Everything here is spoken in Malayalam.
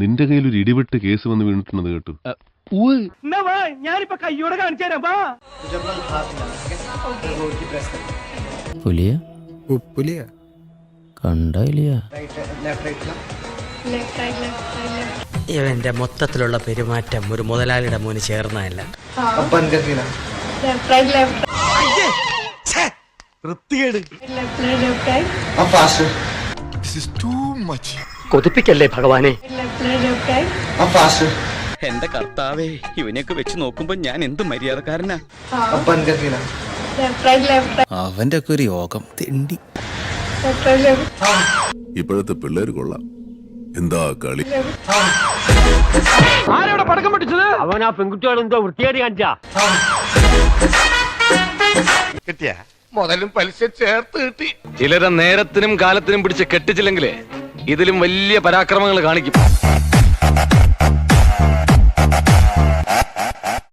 നിന്റെ കയ്യിൽ ഒരു ഇടിവിട്ട് കേസ് വന്ന് വീണിട്ടുണ്ടെന്ന് കേട്ടു. കയ്യോടെ കാണിച്ചു തരാം ഇവന്റെ മൊത്തത്തിലുള്ള പെരുമാറ്റം ഒരു മുതലാളിയുടെ മോന് ചേർന്നതല്ല. വൃത്തികേട്. കൊതിപ്പിക്കല്ലേ ഭഗവാനെ? എന്റെ കർത്താവേ ഇവനെയൊക്കെ വെച്ച് നോക്കുമ്പോ ഞാൻ എന്ത് മര്യാദക്കാരനാ? അവന്റെ ഒക്കെ ഒരു യോഗം തെണ്ടി. ഇപ്പോഴത്തെ പിള്ളേര് കൊള്ളാം. എന്താ കളി? ആരോടെ പടക്കം പിടിച്ചത് അവനാ ആ പെൺകുട്ടികൾ എന്തോ വൃത്തിയാടി കാണിച്ചാ. കിട്ടിയ? മുതലും പലിശ ചേർത്ത് കിട്ടി. ചിലരെ നേരത്തിനും കാലത്തിനും പിടിച്ച് കെട്ടിച്ചില്ലെങ്കിലേ ഇതിലും വലിയ പരാക്രമങ്ങൾ കാണിക്കും.